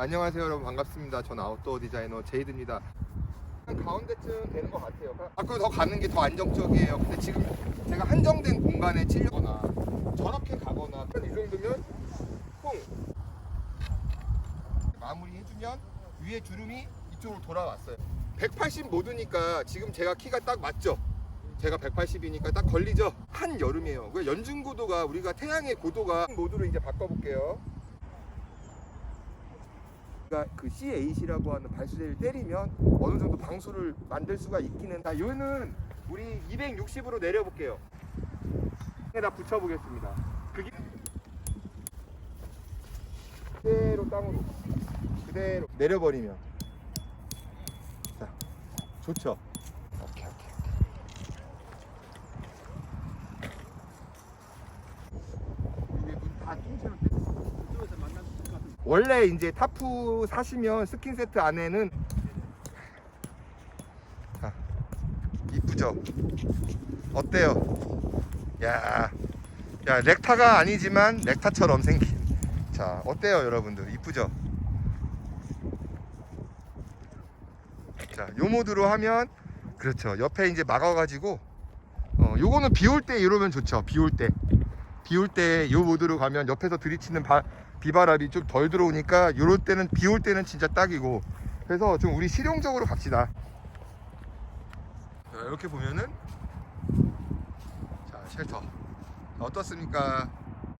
안녕하세요 여러분 반갑습니다. 전 아웃도어 디자이너 제이드입니다. 한 가운데쯤 되는 것 같아요. 밖으로 더 가는 게 더 안정적이에요. 근데 지금 제가 한정된 공간에 치려거나 저렇게 가거나 이 정도면 퐁 마무리 해주면 위에 주름이 이쪽으로 돌아왔어요. 180 모드니까 지금 제가 키가 딱 맞죠? 제가 180이니까 딱 걸리죠? 한 여름이에요. 그 연중 고도가 우리가 태양의 고도가 모드로 이제 바꿔볼게요. 그러니까 그 C8이라고 하는 발수대를 때리면 어느 정도 방수를 만들 수가 있기는. 자, 요는 우리 260으로 내려볼게요. 에다 붙여보겠습니다. 그게 그대로 땅으로 그대로 내려버리면 자 좋죠. 오케이 오케이. 이게 문다 통째로 원래 이제 타프 사시면 스킨 세트 안에는 자, 이쁘죠? 어때요? 야, 야 렉타가 아니지만 렉타처럼 생긴. 자, 어때요, 여러분들? 이쁘죠? 자, 요 모드로 하면 그렇죠. 옆에 이제 막아가지고 어, 요거는 비 올 때 이러면 좋죠. 비 올 때. 비올때요 모드로 가면 옆에서 들이치는 바, 비바람이 좀 덜 들어오니까 요럴 때는 비 올 때는 진짜 딱이고. 그래서 좀 우리 실용적으로 갑시다. 자, 이렇게 보면은 자 쉘터. 어떻습니까